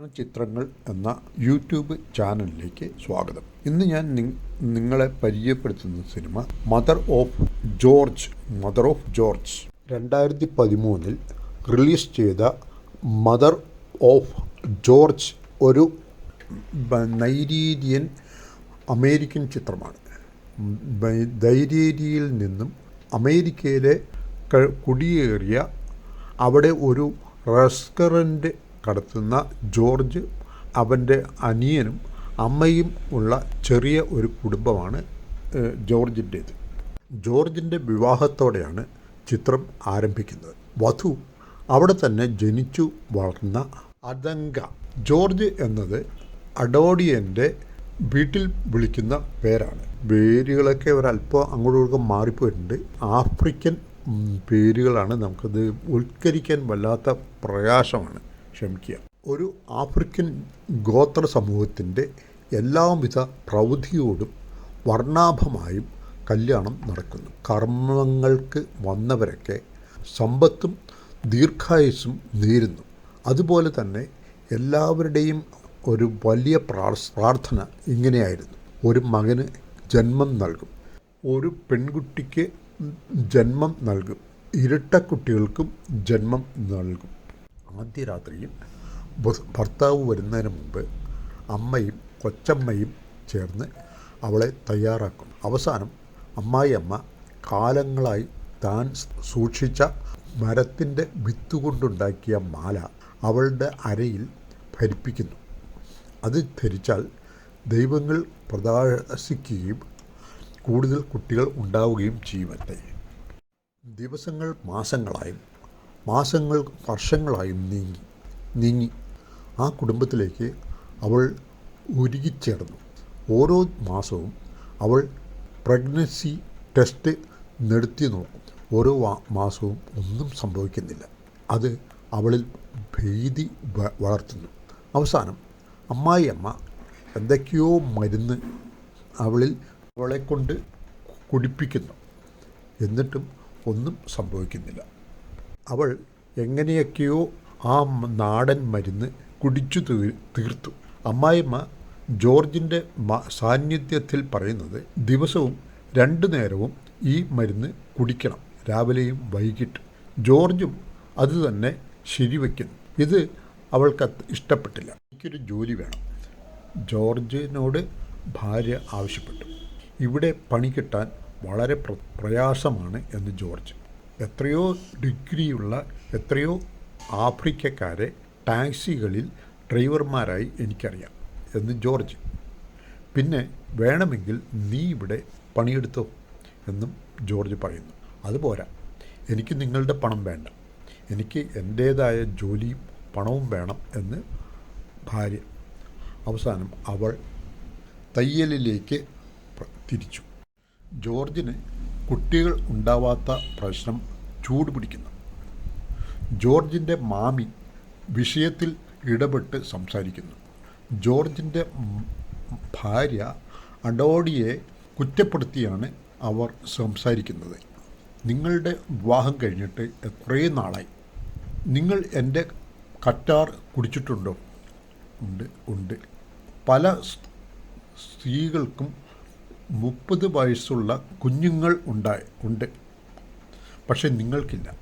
ചിത്രങ്ങൾ എന്ന യൂട്യൂബ് ചാനലിലേക്ക് സ്വാഗതം. ഇന്ന് ഞാൻ നിങ്ങളെ പരിചയപ്പെടുത്തുന്ന cinema Mother of George Mother of George. രണ്ടായിരത്തി പതിമൂന്നിൽ റിലീസ് ചെയ്ത മദർ ഓഫ് ജോർജ് ഒരു നൈരീരിയൻ അമേരിക്കൻ ചിത്രമാണ്. നൈരീരിയയിൽ നിന്നും അമേരിക്കയിലെ കുടിയേറിയ അവിടെ ഒരു റെസ്റ്റോറന്റ് നടത്തുന്ന ജോർജ് അവന്റെ അനിയനും അമ്മയും ഉള്ള ചെറിയ ഒരു കുടുംബമാണ് ജോർജിന്റേത്. ജോർജിന്റെ വിവാഹത്തോടെയാണ് ചിത്രം ആരംഭിക്കുന്നത്. വധു അവിടെ തന്നെ ജനിച്ചു വളർന്ന അതങ്ക ജോർജ് എന്നത് അഡോഡിയന്റെ വീട്ടിൽ വിളിക്കുന്ന പേരാണ്. പേരുകളൊക്കെ ഒരല്പം അങ്ങോട്ടും ഇങ്ങോട്ടും മാറിപ്പോയിട്ടുണ്ട്. ആഫ്രിക്കൻ പേരുകളാണ് നമുക്കത് ഉത്കരിക്കാൻ വല്ലാത്ത പ്രയാസമാണ്. ക്ഷമിക്കുക. ഒരു ആഫ്രിക്കൻ ഗോത്ര സമൂഹത്തിന്റെ എല്ലാവിധ പ്രൗഢിയോടും വർണാഭമായും കല്യാണം നടക്കുന്നു. കർമ്മങ്ങൾക്ക് വന്നവരൊക്കെ സമ്പത്തും ദീർഘായുസ്സും നേരുന്നു. അതുപോലെ തന്നെ എല്ലാവരുടെയും ഒരു വലിയ പ്രാർത്ഥന ഇങ്ങനെയായിരുന്നു. ഒരു മകന് ജന്മം നൽകും. ഒരു പെൺകുട്ടിക്ക് ജന്മം നൽകും. ഇരട്ടക്കുട്ടികൾക്കും ജന്മം നൽകും. ആദ്യ രാത്രിയിൽ ഭർത്താവ് വരുന്നതിന് മുമ്പ് അമ്മയും കൊച്ചമ്മയും ചേർന്ന് അവളെ തയ്യാറാക്കും. അവസാനം അമ്മായിയമ്മ കാലങ്ങളായി താൻ സൂക്ഷിച്ച മരത്തിന്റെ വിത്തുകൊണ്ടുണ്ടാക്കിയ മാല അവളുടെ അരയിൽ ഭരിപ്പിക്കുന്നു. അത് ധരിച്ചാൽ ദൈവങ്ങൾ പ്രകാശിക്കുകയും കൂടുതൽ കുട്ടികൾ ഉണ്ടാവുകയും ചെയ്യുമല്ലേ ദിവസങ്ങൾ മാസങ്ങളായും മാസങ്ങൾ വർഷങ്ങളായി നീങ്ങി നീങ്ങി. ആ കുടുംബത്തിലേക്ക് അവൾ ഉരുകിച്ചേർന്നു. ഓരോ മാസവും അവൾ പ്രഗ്നൻസി ടെസ്റ്റ് നടത്തി നോക്കും. ഓരോ മാസവും ഒന്നും സംഭവിക്കുന്നില്ല. അത് അവളിൽ ഭീതി വളർത്തുന്നു. അവസാനം അമ്മായിയമ്മ എന്തൊക്കെയോ മരുന്ന് അവളിൽ അവളെ കൊണ്ട് കുടിപ്പിക്കുന്നു. എന്നിട്ടും ഒന്നും സംഭവിക്കുന്നില്ല. അവൾ എങ്ങനെയൊക്കെയോ ആ നാടൻ മരുന്ന് കുടിച്ചു തീർത്തു. അമ്മായിമ്മ ജോർജിന്റെ സാന്നിധ്യത്തിൽ പറയുന്നത് ദിവസവും രണ്ടു നേരവും ഈ മരുന്ന് കുടിക്കണം. രാവിലെയും വൈകിട്ട്. ജോർജും അതുതന്നെ ശരിവയ്ക്കുന്നു ഇത് അവൾക്ക് ഇഷ്ടപ്പെട്ടില്ല. എനിക്കൊരു ജോലി വേണം. ജോർജിനോട് ഭാര്യ ആവശ്യപ്പെട്ടു. ഇവിടെ പണി കിട്ടാൻ വളരെ പ്ര- പ്രയാസമാണ് എന്ന് ജോർജ്. എത്രയോ ഡിഗ്രിയുള്ള എത്രയോ ആഫ്രിക്കക്കാരെ ടാക്സികളിൽ ഡ്രൈവർമാരായി എനിക്കറിയാം എന്ന് ജോർജ്. പിന്നെ വേണമെങ്കിൽ നീ ഇവിടെ പണിയെടുത്തോ എന്നും ജോർജ് പറയുന്നു. അതുപോരാ എനിക്ക് നിങ്ങളുടെ പണം വേണ്ട. എനിക്ക് എന്റേതായ ജോലിയും പണവും വേണം എന്ന് ഭാര്യ. അവസാനം അവൾ തയ്യലിലേക്ക് തിരിച്ചു. ജോർജിന് കുട്ടികൾ ഉണ്ടാവാത്ത പ്രശ്നം ചൂടുപിടിക്കുന്നു ജോർജിന്റെ മാമി വിഷയത്തിൽ ഇടപെട്ട് സംസാരിക്കുന്നു. ജോർജിന്റെ ഭാര്യ അഡോഡിയെ കുറ്റപ്പെടുത്തിയാണ് അവർ സംസാരിക്കുന്നത്. നിങ്ങളുടെ വിവാഹം കഴിഞ്ഞിട്ട് കുറേ നാളായി. നിങ്ങൾ എന്റെ കറ്റാർ കുടിച്ചിട്ടുണ്ടോ? ഉണ്ട് ഉണ്ട്. പല സ്ത്രീകൾക്കും മുപ്പത് വയസ്സുള്ള കുഞ്ഞുങ്ങൾ ഉണ്ടായി ഉണ്ട്. പക്ഷെ നിങ്ങൾക്കില്ല.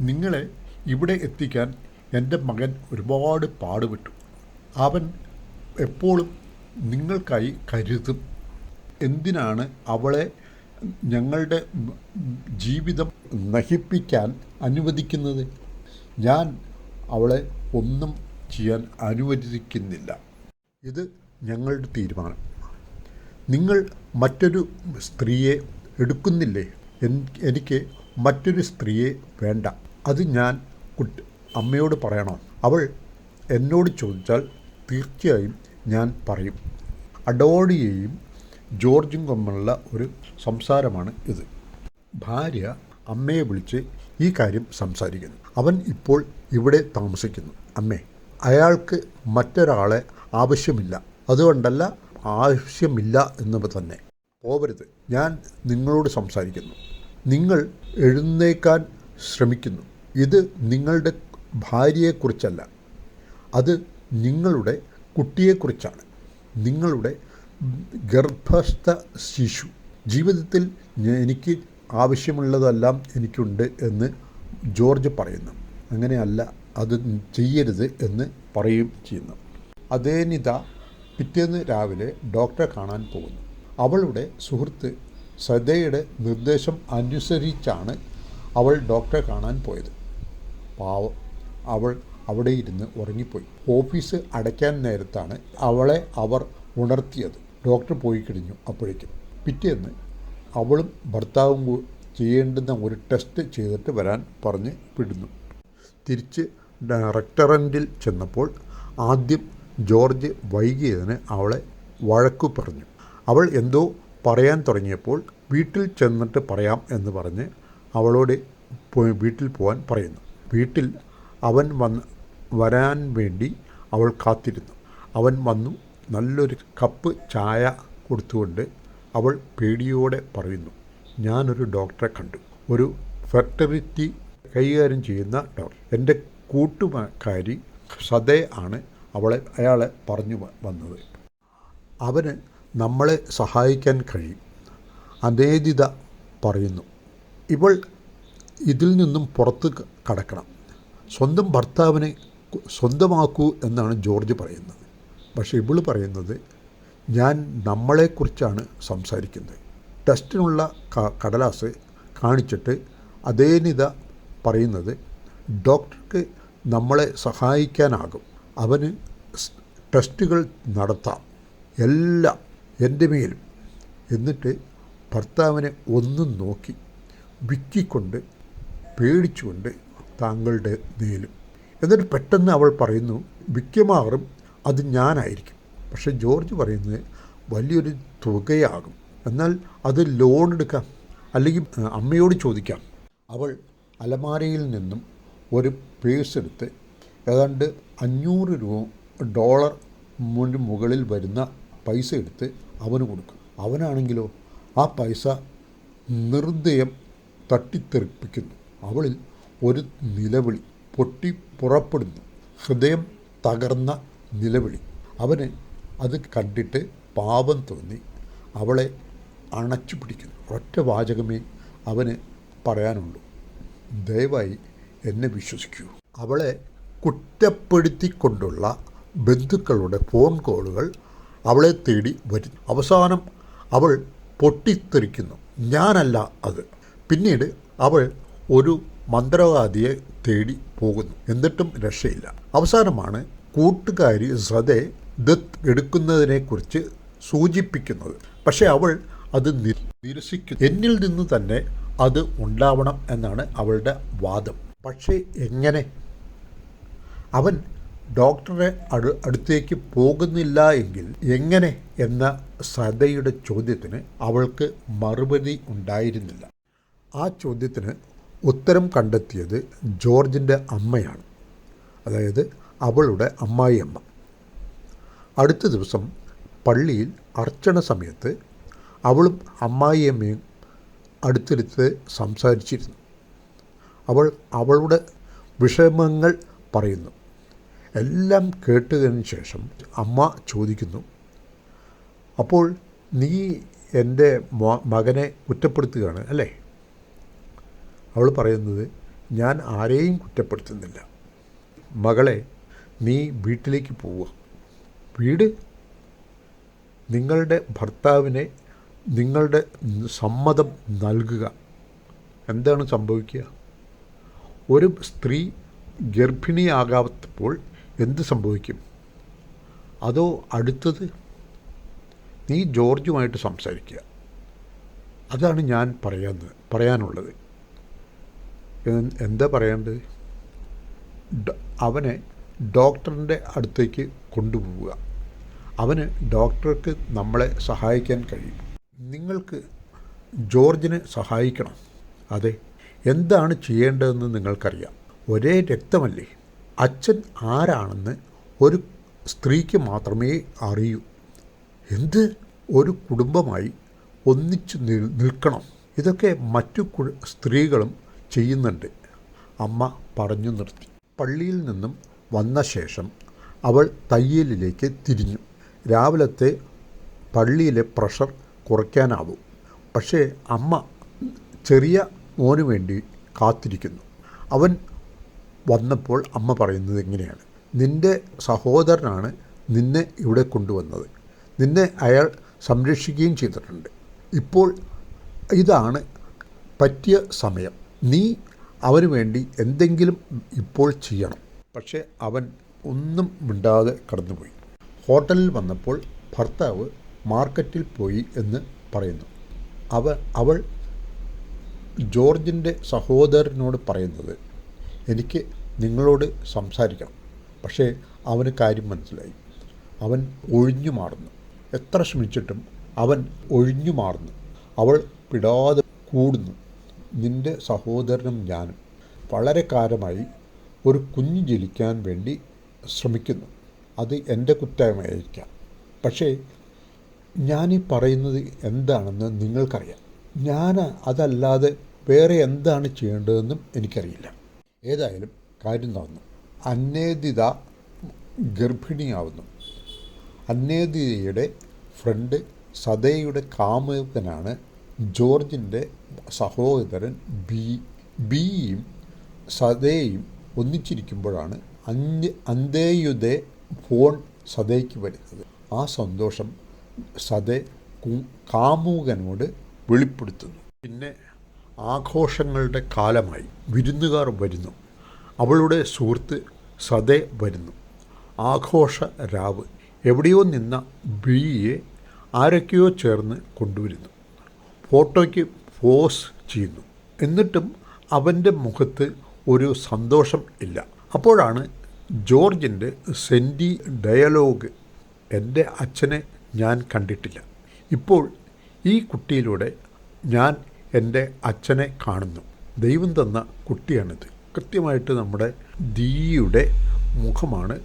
നിങ്ങളെ ഇവിടെ എത്തിക്കാൻ എന്റെ മകൻ ഒരുപാട് പാടുപെട്ടു. അവൻ എപ്പോഴും നിങ്ങൾക്കായി കരുതും. എന്തിനാണ് അവളെ ഞങ്ങളുടെ ജീവിതം നഹിപ്പിക്കാൻ അനുവദിക്കുന്നത്? ഞാൻ അവളെ ഒന്നും ചെയ്യാൻ അനുവദിക്കുന്നില്ല. ഇത് ഞങ്ങളുടെ തീരുമാനം. നിങ്ങൾ മറ്റൊരു സ്ത്രീയെ എടുക്കുന്നില്ലേ? എനിക്ക് മറ്റൊരു സ്ത്രീയെ വേണ്ട. അത് ഞാൻ കുട്ടി അമ്മയോട് പറയണോ? അവൾ എന്നോട് ചോദിച്ചാൽ തീർച്ചയായും ഞാൻ പറയും. അഡോഡിയെയും ജോർജും തമ്മിലുള്ള ഒരു സംസാരമാണ് ഇത്. ഭാര്യ അമ്മയെ വിളിച്ച് ഈ കാര്യം സംസാരിക്കുന്നു. അവൻ ഇപ്പോൾ ഇവിടെ താമസിക്കുന്നു. അമ്മേ അയാൾക്ക് മറ്റൊരാളെ ആവശ്യമില്ല. അതുകൊണ്ടല്ല ആവശ്യമില്ല എന്ന് തന്നെ. പോവരുത്. ഞാൻ നിങ്ങളോട് സംസാരിക്കുന്നു. നിങ്ങൾ എഴുന്നേക്കാൻ ശ്രമിക്കുന്നു. ഇത് നിങ്ങളുടെ ഭാര്യയെക്കുറിച്ചല്ല. അത് നിങ്ങളുടെ കുട്ടിയെക്കുറിച്ചാണ്. നിങ്ങളുടെ ഗർഭസ്ഥ ശിശു. ജീവിതത്തിൽ എനിക്ക് ആവശ്യമുള്ളതെല്ലാം എനിക്കുണ്ട് എന്ന് ജോർജ് പറയുന്നു. അങ്ങനെയല്ല അത് ചെയ്യരുത് എന്ന് പറയുകയും ചെയ്യുന്നു. അതേ നിത പിറ്റേന്ന് രാവിലെ ഡോക്ടറെ കാണാൻ പോകുന്നു. അവളുടെ സുഹൃത്ത് ശ്രദ്ധയുടെ നിർദ്ദേശം അനുസരിച്ചാണ് അവൾ ഡോക്ടറെ കാണാൻ പോയത്. പാവം അവൾ അവിടെ ഇരുന്ന് ഉറങ്ങിപ്പോയി. ഓഫീസ് അടയ്ക്കാൻ നേരത്താണ് അവളെ അവർ ഉണർത്തിയത്. ഡോക്ടർ പോയി കഴിഞ്ഞു അപ്പോഴേക്കും. പിറ്റേന്ന് അവളും ഭർത്താവും ചെയ്യേണ്ടുന്ന ഒരു ടെസ്റ്റ് ചെയ്തിട്ട് വരാൻ പറഞ്ഞ് വിടുന്നു. തിരിച്ച് റെസ്റ്റോറന്റിൽ ചെന്നപ്പോൾ ആദ്യം ജോർജ് വൈകിയതിന് അവളെ വഴക്കു പറഞ്ഞു. അവൾ എന്തോ പറയാൻ തുടങ്ങിയപ്പോൾ വീട്ടിൽ ചെന്നിട്ട് പറയാം എന്ന് പറഞ്ഞ് അവളോട് വീട്ടിൽ പോകാൻ പറയുന്നു. വീട്ടിൽ അവൻ വന്ന് വരാൻ വേണ്ടി അവൾ കാത്തിരുന്നു. അവൻ വന്നു നല്ലൊരു കപ്പ് ചായ കൊടുത്തുകൊണ്ട് അവൾ പേടിയോടെ പറയുന്നു ഞാനൊരു ഡോക്ടറെ കണ്ടു. ഒരു ഫെർട്ടിലിറ്റി കൈകാര്യം ചെയ്യുന്ന ഡോക്ടർ. എന്റെ കൂട്ടുകാരി സദേ ആണ് അവളെ അയാളെ പറഞ്ഞു വന്നത്. അവന് നമ്മളെ സഹായിക്കാൻ കഴിയും. അനേദിത പറയുന്നു ഇവൾ ഇതിൽ നിന്നും പുറത്ത് കടക്കണം. സ്വന്തം ഭർത്താവിനെ സ്വന്തമാക്കൂ എന്നാണ് ജോർജ് പറയുന്നത്. പക്ഷേ ഇവൾ പറയുന്നത് ഞാൻ നമ്മളെക്കുറിച്ചാണ് സംസാരിക്കുന്നത്. ടെസ്റ്റിനുള്ള കടലാസ് കാണിച്ചിട്ട് അതേനിത പറയുന്നത് ഡോക്ടർക്ക് നമ്മളെ സഹായിക്കാനാകും. അവന് ടെസ്റ്റുകൾ നടത്താം. എല്ലാം എന്റെ മേലും. എന്നിട്ട് ഭർത്താവിനെ ഒന്നും നോക്കി വിക്കിക്കൊണ്ട് പേടിച്ചുകൊണ്ട് താങ്കളുടെ നേലും എന്നിട്ട് പെട്ടെന്ന് അവൾ പറയുന്നു മിക്കമാറും അത് ഞാനായിരിക്കും. പക്ഷെ ജോർജ് പറയുന്നത് വലിയൊരു തുകയാകും. എന്നാൽ അത് ലോൺ എടുക്കാം അല്ലെങ്കിൽ അമ്മയോട് ചോദിക്കാം. അവൾ അലമാരയിൽ നിന്നും ഒരു പേഴ്സ് എടുത്ത് ഏതാണ്ട് അഞ്ഞൂറ് രൂപ ഡോളർ മുകളിൽ വരുന്ന പൈസ എടുത്ത് അവന് കൊടുക്കും. അവനാണെങ്കിലോ ആ പൈസ നിർദ്ദയം തട്ടിത്തെറിപ്പിക്കുന്നു. അവളിൽ ഒരു നിലവിളി പൊട്ടി പുറപ്പെടുന്നു. ഹൃദയം തകർന്ന നിലവിളി. അവന് അത് കണ്ടിട്ട് പാപം തോന്നി. അവളെ അണച്ചു പിടിക്കുന്നു. ഒറ്റ വാചകമേ അവന് പറയാനുള്ളൂ. ദയവായി എന്നെ വിശ്വസിക്കൂ. അവളെ കുറ്റപ്പെടുത്തിക്കൊണ്ടുള്ള ബന്ധുക്കളുടെ ഫോൺ കോളുകൾ അവളെ തേടി വരുന്നു അവസാനം അവൾ പൊട്ടിത്തെറിക്കുന്നു. ഞാനല്ല അത്. പിന്നീട് അവൾ ഒരു മന്ത്രവാദിയെ തേടി പോകുന്നു. എന്നിട്ടും രക്ഷയില്ല. അവസാനമാണ് കൂട്ടുകാരി സതെ ദത്ത് എടുക്കുന്നതിനെക്കുറിച്ച് സൂചിപ്പിക്കുന്നത്. പക്ഷേ അവൾ അത് നിരസിക്കുന്നു എന്നിൽ നിന്ന് തന്നെ അത് ഉണ്ടാവണം എന്നാണ് അവളുടെ വാദം. പക്ഷേ എങ്ങനെ അവൻ ഡോക്ടറെ അടു അടുത്തേക്ക് പോകുന്നില്ല എങ്കിൽ എങ്ങനെ എന്ന സദയുടെ ചോദ്യത്തിന് അവൾക്ക് മറുപടി ഉണ്ടായിരുന്നില്ല. ആ ചോദ്യത്തിന് ഉത്തരം കണ്ടെത്തിയത് ജോർജിന്റെ അമ്മയാണ്. അതായത് അവളുടെ അമ്മായിയമ്മ. അടുത്ത ദിവസം പള്ളിയിൽ അർച്ചന സമയത്ത് അവളും അമ്മായിയമ്മയും അടുത്തിരുത്ത് സംസാരിച്ചിരുന്നു. അവൾ അവളുടെ വിഷമങ്ങൾ പറയുന്നു. എല്ലാം കേട്ടതിന് ശേഷം അമ്മ ചോദിക്കുന്നു അപ്പോൾ നീ എന്റെ മകനെ കുറ്റപ്പെടുത്തുകയാണ് അല്ലേ? അവൾ പറയുന്നത് ഞാൻ ആരെയും കുറ്റപ്പെടുത്തുന്നില്ല. മകളെ നീ വീട്ടിലേക്ക് പോവുക. വീട് നിങ്ങളുടെ ഭർത്താവിനെ നിങ്ങളുടെ സമ്മതം നൽകുക. എന്താണ് സംഭവിക്കുക? ഒരു സ്ത്രീ ഗർഭിണിയാകാത്തപ്പോൾ എന്ത് സംഭവിക്കും? അതോ അടുത്തത് നീ ജോർജുമായിട്ട് സംസാരിക്കുക. അതാണ് ഞാൻ പറയുന്നത് പറയാനുള്ളത്. എന്താ പറയേണ്ടത്? അവനെ ഡോക്ടറിന്റെ അടുത്തേക്ക് കൊണ്ടുപോവുക. അവന് ഡോക്ടർക്ക് നമ്മളെ സഹായിക്കാൻ കഴിയും. നിങ്ങൾക്ക് ജോർജിനെ സഹായിക്കണം. അതെ എന്താണ് ചെയ്യേണ്ടതെന്ന് നിങ്ങൾക്കറിയാം. ഒരേ രക്തമല്ലേ? അച്ഛൻ ആരാണെന്ന് ഒരു സ്ത്രീക്ക് മാത്രമേ അറിയൂ. എന്ത്? ഒരു കുടുംബമായി ഒന്നിച്ചു നിൽ നിൽക്കണം. ഇതൊക്കെ മറ്റു സ്ത്രീകളും ചെയ്യുന്നുണ്ട്. അമ്മ പറഞ്ഞു നിർത്തി. പള്ളിയിൽ നിന്നും വന്ന ശേഷം അവൾ തയ്യലിലേക്ക് തിരിഞ്ഞു. രാവിലത്തെ പള്ളിയിലെ പ്രഷർ കുറയ്ക്കാനാവും. പക്ഷേ അമ്മ ചെറിയ മോന് വേണ്ടി കാത്തിരിക്കുന്നു. അവൻ വന്നപ്പോൾ അമ്മ പറയുന്നത് ഇങ്ങനെയാണ്. നിന്റെ സഹോദരനാണ് നിന്നെ ഇവിടെ കൊണ്ടുവന്നത്. നിന്നെ അയാൾ സംരക്ഷിക്കുകയും ചെയ്തിട്ടുണ്ട്. ഇപ്പോൾ ഇതാണ് പറ്റിയ സമയം. നീ അവന് വേണ്ടി എന്തെങ്കിലും ഇപ്പോൾ ചെയ്യണം. പക്ഷേ അവൻ ഒന്നും മിണ്ടാതെ കടന്നുപോയി. ഹോട്ടലിൽ വന്നപ്പോൾ ഭർത്താവ് മാർക്കറ്റിൽ പോയി എന്ന് പറയുന്നു. അവ അവൾ ജോർജിന്റെ സഹോദരനോട് പറയുന്നത് എനിക്ക് നിങ്ങളോട് സംസാരിക്കണം. പക്ഷേ അവന് കാര്യം മനസ്സിലായി. അവൻ ഒഴിഞ്ഞു മാറുന്നു. എത്ര ശ്രമിച്ചിട്ടും അവൻ ഒഴിഞ്ഞു മാറുന്നു. അവൾ പിടാതെ കൂടുന്നു. നിന്റെ സഹോദരനും ഞാനും വളരെ കാലമായി ഒരു കുഞ്ഞ് ജലിക്കാൻ വേണ്ടി ശ്രമിക്കുന്നു. അത് എന്റെ കുറ്റമായിരിക്കാം. പക്ഷേ ഞാൻ ഈ പറയുന്നത് എന്താണെന്ന് നിങ്ങൾക്കറിയാം. ഞാൻ അതല്ലാതെ വേറെ എന്താണ് ചെയ്യേണ്ടതെന്നും എനിക്കറിയില്ല. ഏതായാലും കാര്യം നടന്നു. അന്നേദിത ഗർഭിണിയാവുന്നു. അന്നേദിതയുടെ ഫ്രണ്ട് സദയുടെ കാമുകനാണ് ജോർജിന്റെ സഹോദരൻ ബി ബിയും സദയും ഒന്നിച്ചിരിക്കുമ്പോഴാണ് അന്യ അന്തേയുടെ ഫോൺ സദയ്ക്ക് വരുന്നത്. ആ സന്തോഷം സദെ കാമുകനോട് വെളിപ്പെടുത്തുന്നു. പിന്നെ ആഘോഷങ്ങളുടെ കാലമായി വിരുന്നുകാർ വരുന്നു. അവളുടെ സുഹൃത്ത് സതേ വരുന്നു. ആഘോഷ രാവ് എവിടെയോ നിന്ന ബിയെ ആരൊക്കെയോ ചേർന്ന് കൊണ്ടുവരുന്നു. ഫോട്ടോയ്ക്ക് പോസ് ചെയ്യുന്നു. എന്നിട്ടും അവന്റെ മുഖത്ത് ഒരു സന്തോഷം ഇല്ല. അപ്പോഴാണ് ജോർജിന്റെ സെന്റി ഡയലോഗ് എന്റെ അച്ഛനെ ഞാൻ കണ്ടിട്ടില്ല. ഇപ്പോൾ ഈ കുട്ടിയിലൂടെ ഞാൻ എന്റെ അച്ഛനെ കാണുന്നു. ദൈവം തന്ന കുട്ടിയാണിത്. കൃത്യമായിട്ട് നമ്മുടെ ദീയുടെ മുഖമാണ്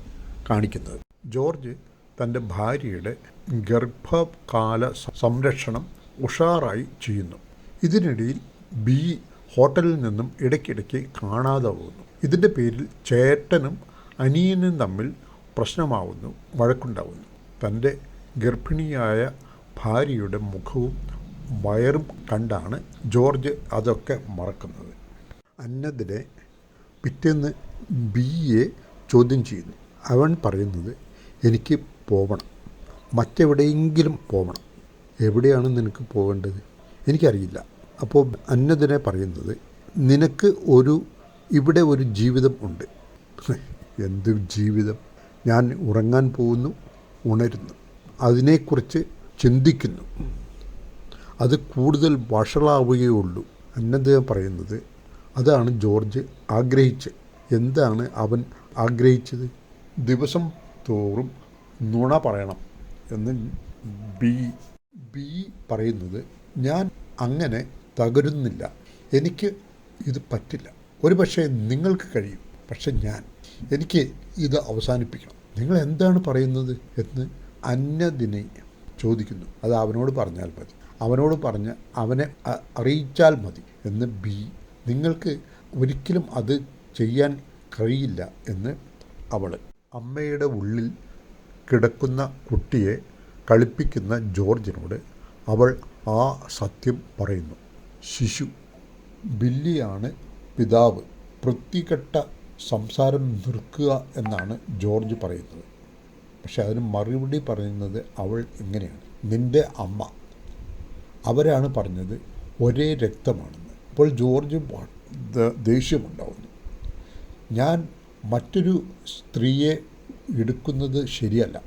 കാണിക്കുന്നത്. ജോർജ് തന്റെ ഭാര്യയുടെ ഗർഭകാല സംരക്ഷണം ഉഷാറായി ചെയ്യുന്നു. ഇതിനിടയിൽ ബി ഹോട്ടലിൽ നിന്നും ഇടയ്ക്കിടയ്ക്ക് കാണാതെ പോകുന്നു. ഇതിന്റെ പേരിൽ ചേട്ടനും അനിയനും തമ്മിൽ പ്രശ്നമാവുന്നു വഴക്കുണ്ടാവുന്നു. തന്റെ ഗർഭിണിയായ ഭാര്യയുടെ മുഖവും വയറും കണ്ടാണ് ജോർജ് അതൊക്കെ മറക്കുന്നത്. അന്നതിനെ പിറ്റേന്ന് ബി എ ചോദ്യം ചെയ്യുന്നു. അവൻ പറയുന്നത് എനിക്ക് പോവണം. മറ്റെവിടെയെങ്കിലും പോവണം. എവിടെയാണ് നിനക്ക് പോകേണ്ടത് എനിക്കറിയില്ല. അപ്പോൾ അന്നതിനെ പറയുന്നത് നിനക്ക് ഒരു ഇവിടെ ഒരു ജീവിതം ഉണ്ട്. എന്ത് ജീവിതം? ഞാൻ ഉറങ്ങാൻ പോകുന്നു ഉണരുന്നു. അതിനെക്കുറിച്ച് ചിന്തിക്കുന്നു. അത് കൂടുതൽ വഷളാവുകയുള്ളൂ. അന്നദ്ദേഹം പറയുന്നത് അതാണ് ജോർജ് ആഗ്രഹിച്ച് എന്താണ് അവൻ ആഗ്രഹിച്ചത്? ദിവസം തോറും നുണ പറയണം എന്ന് ബി ബി പറയുന്നത് ഞാൻ അങ്ങനെ തകരുന്നില്ല. എനിക്ക് ഇത് പറ്റില്ല. ഒരു പക്ഷേ നിങ്ങൾക്ക് കഴിയും. പക്ഷെ ഞാൻ എനിക്ക് ഇത് അവസാനിപ്പിക്കണം. നിങ്ങൾ എന്താണ് പറയുന്നത്? എന്ന് അന്യദിനെ ചോദിക്കുന്നു. അത് അവനോട് പറഞ്ഞാൽ മതി. അവനോട് പറഞ്ഞ് അവനെ അറിയിച്ചാൽ മതി എന്ന് ബി നിങ്ങൾക്ക് ഒരിക്കലും അത് ചെയ്യാൻ കഴിയില്ല എന്ന് അവൾ. അമ്മയുടെ ഉള്ളിൽ കിടക്കുന്ന കുട്ടിയെ കളിപ്പിക്കുന്ന ജോർജിനോട് അവൾ ആ സത്യം പറയുന്നു. ശിശു ബില്ലിയാണ് പിതാവ്. വൃത്തികെട്ട സംസാരം നിർക്കുക എന്നാണ് ജോർജ് പറയുന്നത്. പക്ഷെ അതിന് മറുപടി പറയുന്നത് അവൾ ഇങ്ങനെയാണ് നിന്റെ അമ്മ അവരാണ് പറഞ്ഞത് ഒരേ രക്തമാണെന്ന്. അപ്പോൾ ജോർജ് ദേഷ്യമുണ്ടാവുന്നു. ഞാൻ മറ്റൊരു സ്ത്രീയെ എടുക്കുന്നത് ശരിയല്ല.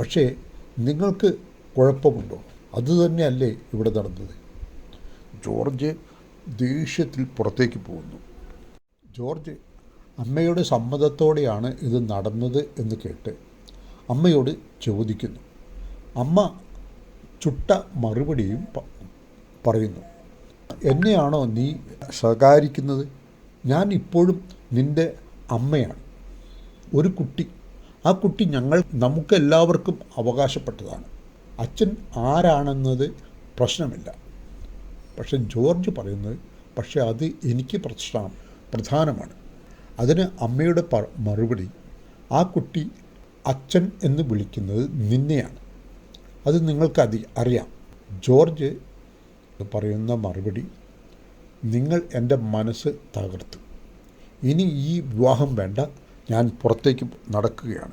പക്ഷേ നിങ്ങൾക്ക് കുഴപ്പമുണ്ടോ? അതുതന്നെയല്ലേ ഇവിടെ നടന്നത്. ജോർജ് ദേഷ്യത്തിൽ പുറത്തേക്ക് പോകുന്നു. ജോർജ് അമ്മയുടെ സമ്മതത്തോടെയാണ് ഇത് നടന്നത് എന്ന് കേട്ട് അമ്മയോട് ചോദിക്കുന്നു. അമ്മ ചുട്ട മറുപടിയും പറയുന്നു. എന്നെയാണോ നീ സഹകരിക്കുന്നത് ഞാൻ ഇപ്പോഴും നിന്റെ അമ്മയാണ്. ഒരു കുട്ടി. ആ കുട്ടി ഞങ്ങൾ നമുക്കെല്ലാവർക്കും അവകാശപ്പെട്ടതാണ്. അച്ഛൻ ആരാണെന്നത് പ്രശ്നമില്ല. പക്ഷെ ജോർജ് പറയുന്നത് പക്ഷേ അത് എനിക്ക് പ്രശ്നം പ്രധാനമാണ്. അതിന് അമ്മയുടെ മറുപടി ആ കുട്ടി അച്ഛൻ എന്ന് വിളിക്കുന്നത് നിന്നെയാണ്. അത് നിങ്ങൾക്ക് അതി അറിയാം. ജോർജ് പറയുന്ന മറുപടി നിങ്ങൾ എന്റെ മനസ്സ് തകർത്തു. ഇനി ഈ വിവാഹം വേണ്ട. ഞാൻ പുറത്തേക്ക് നടക്കുകയാണ്.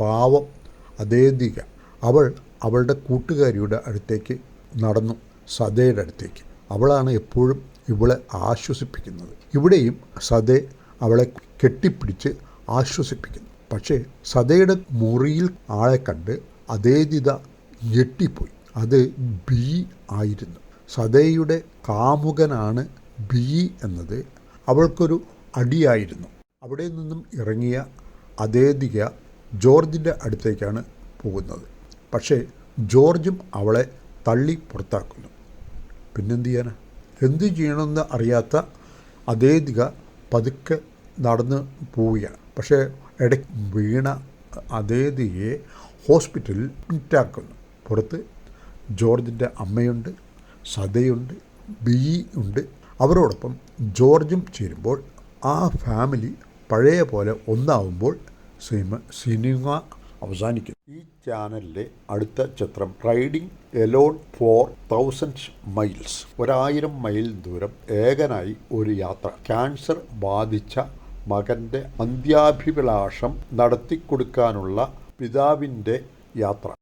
പാവം അതേദിക അവൾ അവളുടെ കൂട്ടുകാരിയുടെ അടുത്തേക്ക് നടന്നു. സതയുടെ അടുത്തേക്ക്. അവളാണ് എപ്പോഴും ഇവളെ ആശ്വസിപ്പിക്കുന്നത്. ഇവിടെയും സദേ അവളെ കെട്ടിപ്പിടിച്ച് ആശ്വസിപ്പിക്കുന്നു. പക്ഷേ സതയുടെ മുറിയിൽ ആളെ കണ്ട് അതേദിത ഞെട്ടിപ്പോയി. അത് ബി ആയിരുന്നു. സതയുടെ കാമുകനാണ് ബി എന്നത്. അവൾക്കൊരു അടിയായിരുന്നു. അവിടെ നിന്നും ഇറങ്ങിയ അതേദിക ജോർജിന്റെ അടുത്തേക്കാണ് പോകുന്നത്. പക്ഷേ ജോർജും അവളെ തള്ളി പുറത്താക്കുന്നു. പിന്നെന്ത് ചെയ്യാനാ? എന്ത് ചെയ്യണമെന്ന് അറിയാത്ത അതേദിക പതുക്കെ നടന്ന് പോവുകയാണ്. പക്ഷേ ഇടയ്ക്ക് വീണ അതേദികയെ ഹോസ്പിറ്റലിൽ അഡ്മിറ്റാക്കുന്നു പുറത്ത്. ജോർജിന്റെ അമ്മയുണ്ട് സതയുണ്ട് ബി ഉണ്ട്. അവരോടൊപ്പം ജോർജും ചേരുമ്പോൾ ആ ഫാമിലി പഴയ പോലെ ഒന്നാവുമ്പോൾ സിനിമ സിനിമ അവസാനിക്കുന്നു. ഈ ചാനലിലെ അടുത്ത ചിത്രം riding alone four thousand miles. ഒരായിരം മൈൽ ദൂരം ഏകനായി ഒരു യാത്ര. ക്യാൻസർ ബാധിച്ച മകന്റെ അന്ത്യാഭിലാഷം നടത്തിക്കൊടുക്കാനുള്ള പിതാവിന്റെ യാത്ര.